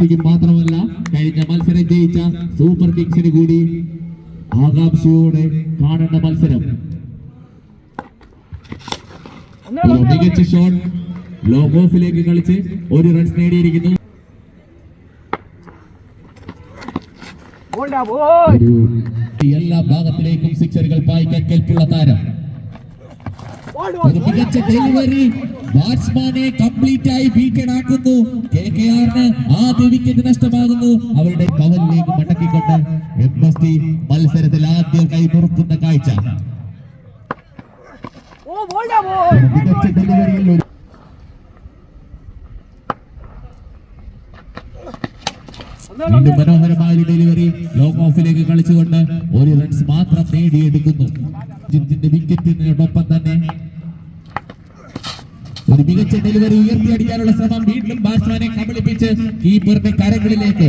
മാത്രമല്ല കഴിഞ്ഞ മത്സരം ജയിച്ച സൂപ്പർ കിങ്സിന് കൂടി ആകാംക്ഷയോടെ കാണേണ്ട മത്സരം. മികച്ച ഷോട്ട് ലോങ് ഓഫിലേക്ക് കളിച്ച് ഒരു റൺസ് നേടിയിരിക്കുന്നു. എല്ലാ ഭാഗത്തിലേക്കും സിക്സറുകൾ പായിക്കാൻ കെൽപ്പുള്ള താരം. ഒരു മികച്ച ഡെലിവറി ബാറ്റ്സ്മാനെ കംപ്ലീറ്റ് ആയി ഭീകരാക്കുന്നു കെ കെ ആറിന് ആദ്യ വിക്കറ്റ് നഷ്ടമാകുന്നു. അവരുടെ പവനിലേക്ക് മടക്കിക്കൊണ്ട് എം എസ് ടി മത്സരത്തിൽ ആദ്യം കൈ മുറുക്കുന്ന കാഴ്ച. മികച്ച ഡെലിവറിയിൽ ഒരു വീണ്ടും മനോഹരമായ ഡെലിവറി ലോങ് ഓഫിലേക്ക് കളിച്ചുകൊണ്ട് ഒരു റൺസ് മാത്രം നേടിയെടുക്കുന്നു. ജിത്തിന്റെ വിക്കറ്റിനോടൊപ്പം തന്നെ ഒരു മികച്ച ഡെലിവറി ഉയർത്തിയടിക്കാനുള്ള ശ്രമം വീണ്ടും ബാറ്റ്സ്മാനെ കബളിപ്പിച്ച് കീപ്പറിന്റെ കരങ്ങളിലേക്ക്.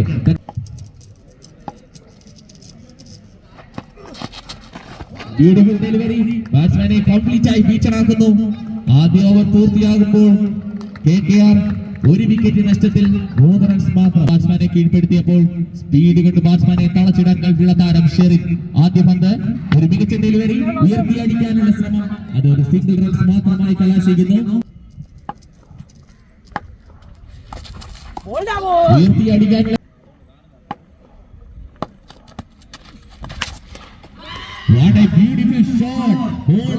ബ്യൂട്ടിഫുൾ ഡെലിവറി ബാറ്റ്സ്മാനെ കംപ്ലീറ്റ് ആയി ഫീച്ചറാക്കുന്നു ആദ്യ ഓവർ പൂർത്തിയാകുമ്പോൾ കെ കെ ആർ ഒരു വിക്കറ്റ് നഷ്ടത്തിൽ മൂന്ന് റൺസ് മാത്രം ബാറ്റ്സ്മാനെ കീഴ്പ്പെടുത്തിയപ്പോൾ സ്പീഡ് കൊണ്ട് ബാറ്റ്സ്മാനെ തളച്ചിടാൻ കഴിവുള്ള താരം ഷെറിൻ. ആദ്യ പന്ത് ഒരു മികച്ച ഡെലിവറി ഉയർത്തിയടിക്കാനുള്ള ശ്രമം. അത് ഒരു സിംഗിൾ റൺസ് മാത്രമായി കലാശിക്കുന്നു ബോൾഡാ ബോൾ ഉയർത്തിയടിക്കാനുള്ള What a beautiful shot. Ball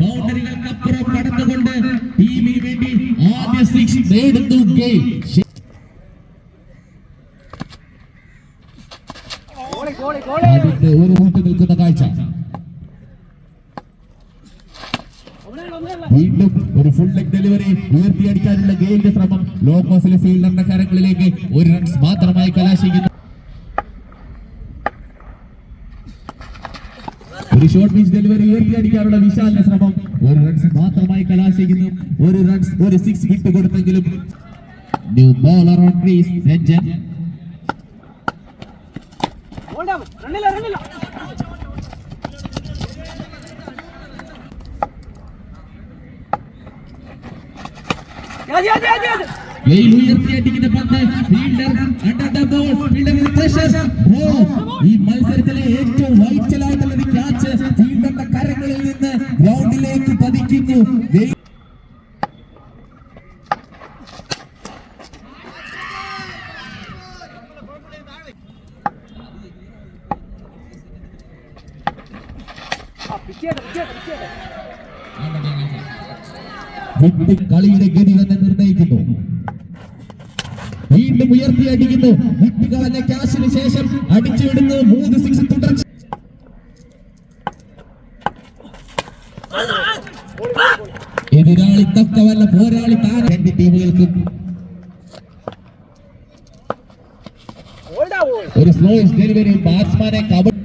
ബൗണ്ടറികൾക്കപ്പുറം കടന്നുകൊണ്ട് ടീമിന് വേണ്ടി ആദ്യ സിക്സ് നേടുന്നു അതിന്റെ ഒരു റൂട്ട് നിൽക്കുന്ന കാഴ്ച. വീണ്ടും ഒരു ഫുൾ ലെഗ് ഡെലിവറി ഉയർത്തിയടിക്കാനുള്ള ഗെയിലിന്റെ ശ്രമം ലോങ് ഓഫിലെ ഫീൽഡറിന്റെ കരങ്ങളിലേക്ക് ഒരു റൺസ് മാത്രമായി കലാശിക്കുന്നു. ഒരു ഷോർട്ട് പിച്ച് ഡെലിവറി ഉയർത്തിയടിക്കാനുള്ള വിശാലിന്റെ ശ്രമം ഒരു റൺസ് മാത്രമായി കലാശിക്കുന്നു. ഒരു റൺസ് ഒരു സിക്സ് വിട്ട് കൊടുത്തെങ്കിലും. New bowler on crease Ranjan. റണ്ണില്ല റണ്ണില്ല ഗെയിൽ ഉയർത്തിയടിക്കുന്ന പന്ത് ഫീൽഡർ അണ്ടർ ബോൾ ഫീൽഡറിന് പ്രഷർ ഈ മത്സരത്തിലെ ഏറ്റവും വൈറ്റലായിട്ടുള്ള ഒരു ക്യാച്ച് ഫീൽഡറിന്റെ കരങ്ങളിൽ നിന്ന് ഗ്രൗണ്ടിലേക്ക് പതിക്കുന്നു. പിച്ചേട്ടെ പിച്ചേട്ടെ പിച്ചേട്ടെ വിട്ട് കളിയുടെ ഗതി തന്നെ നിർണയിക്കുന്നു. വീണ്ടും ഉയർത്തി അടിക്കുന്നു വിട്ടുകളഞ്ഞ ക്യാഷിന് ശേഷം അടിച്ചു വിടുന്നു. മൂന്ന് സിക്സ് തുടർച്ച. എതിരാളി തക്കവല്ല പോരാളി താര. രണ്ട് ടീമുകൾക്ക് ഒരു സ്ലോ ഡെലിവറി ബാറ്റ്സ്മാനെ കബ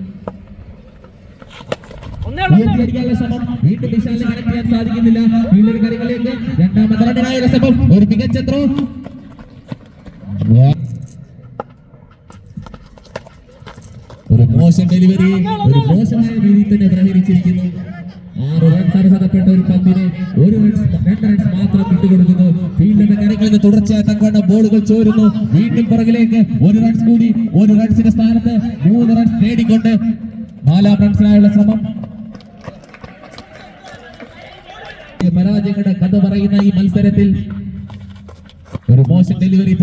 ഉയർത്തിയടിക്കാനുള്ള ശ്രമം വീണ്ടും വിശാലിന് കണക്ട് സാധിക്കുന്നില്ല. വീണ്ടും കരകളിലേക്ക് രണ്ടാമത്തെ റണ്ണിനായുള്ള ശ്രമം ഒരു മികച്ച ഒരു മോശം ഡെലിവറി ഒരു മോശമായ രീതിയിൽ തന്നെ പ്രഹരിച്ചിരിക്കുന്നു. ആറ് റൺസ് അർഹതപ്പെട്ട ഒരു പന്തിനെ. ഒരു റൺസ് രണ്ട് റൺസ് മാത്രം വിട്ടുകൊടുക്കുന്നു. ഫീൽഡിന്റെ കരകളിൽ നിന്ന് തുടർച്ചയായി തക്കവണ്ണം ബോളുകൾ ചോരുന്നു. വീണ്ടും പുറകിലേക്ക് ഒരു റൺസ് കൂടി. ഒരു റൺസിന്റെ സ്ഥാനത്ത് മൂന്ന് റൺസ് നേടിക്കൊണ്ട് നാലാം റൺസിനായുള്ള ശ്രമം പരാജയങ്ങളുടെ കഥ പറയുന്ന ഈ മത്സരത്തിൽ ഒരു മോശം ഡെലിവറി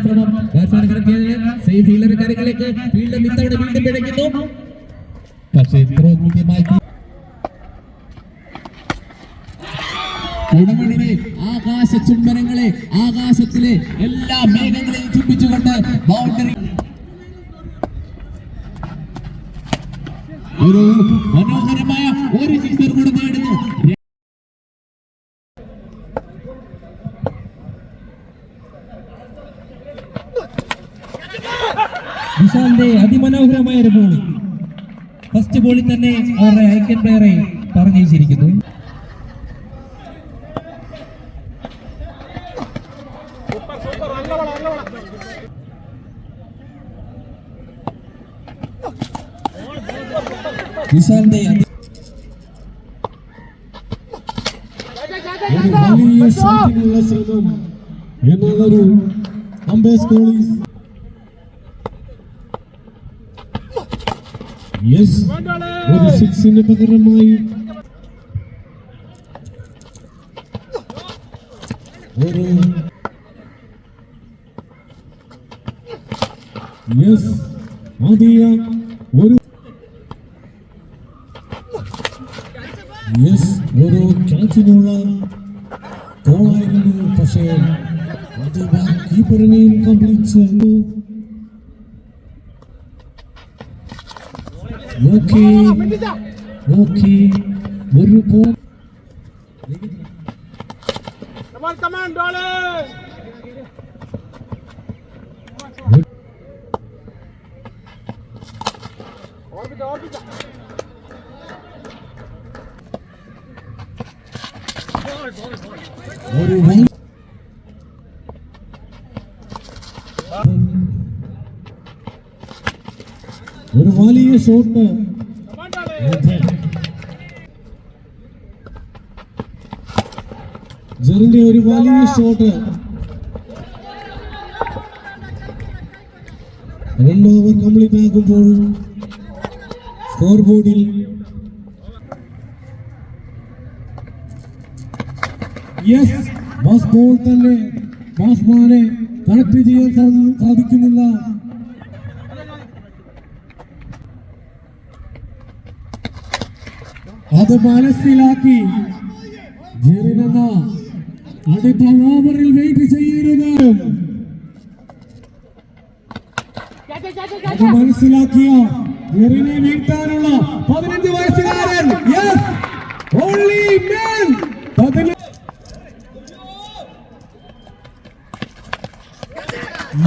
ശ്രമം ബാറ്റ്സ്മാൻ ഫീൽഡർ വീണ്ടും പക്ഷേ ആകാശ ചുംബനങ്ങളെ ആകാശത്തിലെ എല്ലാ മേഘങ്ങളെയും ചുംബിച്ചുകൊണ്ട് ബൗണ്ടറി ഒരു മനോഹരമായ ഒരു സിക്സർ കൂടെ നേടുന്നു. വിശാലിന്റെ അതിമനോഹരമായ ഒരു ബോളി ഫസ്റ്റ് ബോളിൽ തന്നെ അവരുടെ ഐക്യൻ പ്ലെയറെ പറഞ്ഞയച്ചിരിക്കുന്നു. ഷോട്ടിനുള്ള ശ്രമം എന്നതൊരു അംബേസ് കോളീസ്. യെസ് ഒരു സിക്സിന് പകരമായി ഒരു യെസ് ആദ്യ ഒരു യെസ് ഒരു ക്യാച്ചിനുള്ള ഗോളായിരുന്നു പക്ഷേ അത് കീപ്പറിനെയും കംപ്ലീറ്റ് ചെയ്തു ഓക്കെ ഓക്കെ ഒരു ball Come on, come on, Dolly! ഓർമ്മിച്ച ഓർമ്മിച്ച ഒരു ബോൾ ഒരു വലിയ ഷോട്ട് Come on, Dolly! ജെറിന്റെ ഒരു വലിയ ഷോട്ട് രണ്ട് ഓവർ കംപ്ലീറ്റ് ആക്കുമ്പോൾ സ്കോർ ബോർഡിൽ യെസ് ബാസ് ബോൾ തന്നെ ബാസ്മാനെ കണക്ട് ചെയ്യാൻ സാധി- സാധിക്കുന്നില്ല. അത് മനസ്സിലാക്കി. ജെറിനെന്ന അടുത്ത ഓവറിൽ വെയിറ്റ് ചെയ്യരുത്. അത് മനസ്സിലാക്കിയ ജെറിനെ വീഴ്ത്താനുള്ള പതിനഞ്ച് വയസ്സുകാരൻ. യെസ് ഓൺലി മാൻ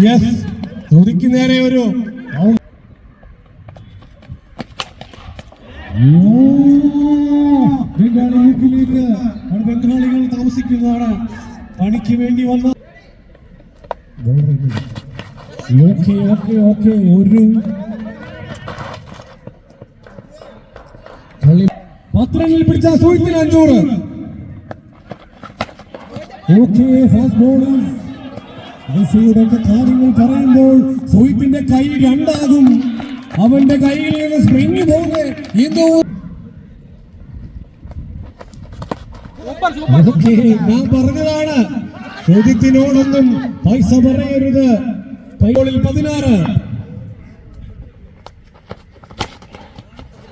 യെസ് തൊടിക്ക് നേരെ ഒരു ഔ- ഓ, ബംഗാളി യൂത്തിലേക്ക് അവിടെ ബംഗാളികൾ താമസിക്കുന്നതാണ്. പണിക്ക് വേണ്ടി വന്ന ഓക്കെ ഓക്കെ ഓക്കെ ഒരു കളി പത്രങ്ങളിൽ പിടിച്ച സൂര്യത്തിന് അഞ്ചൂറ്. ഓക്കെ ഫാസ്റ്റ് ബോളിൽ മെസ്സിയുടെ കാര്യങ്ങൾ പറയുമ്പോൾ സോയിപ്പിന്റെ കൈ രണ്ടാകും. അവന്റെ കൈയിൽ നിന്ന് സ്പ്രിങ് പോലെ എന്തോ ഞാൻ പറഞ്ഞതാണ്. ചോദ്യത്തിനോടൊന്നും പൈസ പറയരുത്. കൈകളിൽ പതിനാറ്.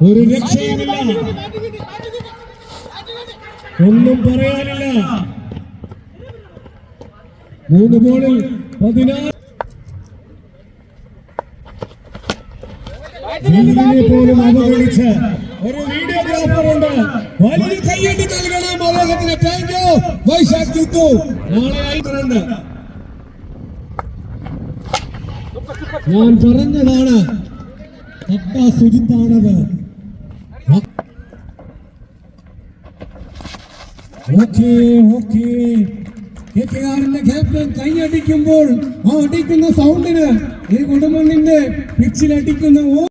ഒരു രക്ഷയുമില്ല. ഒന്നും പറയാനില്ല. മൂന്ന് ബോളിൽ പതിനാറ്. പോലും അവഗണിച്ച് ഒരു വീഡിയോഗ്രാഫർ ഉണ്ട്. വലിയ കൈയ്യടി നൽകണം. അദ്ദേഹത്തിന് താങ്ക് യു വൈശാഖ് ചിത്തു നാളെ ആയിട്ടുണ്ട് ഞാൻ പറഞ്ഞതാണ് പപ്പ സുജിത്താണത്. Okay okay. കൈ ക്യാപ്റ്റൻ കൈയടിക്കുമ്പോൾ ആ അടിക്കുന്ന സൗണ്ടിന് ഈ കൊടുമണ്ണിന്റെ ഓ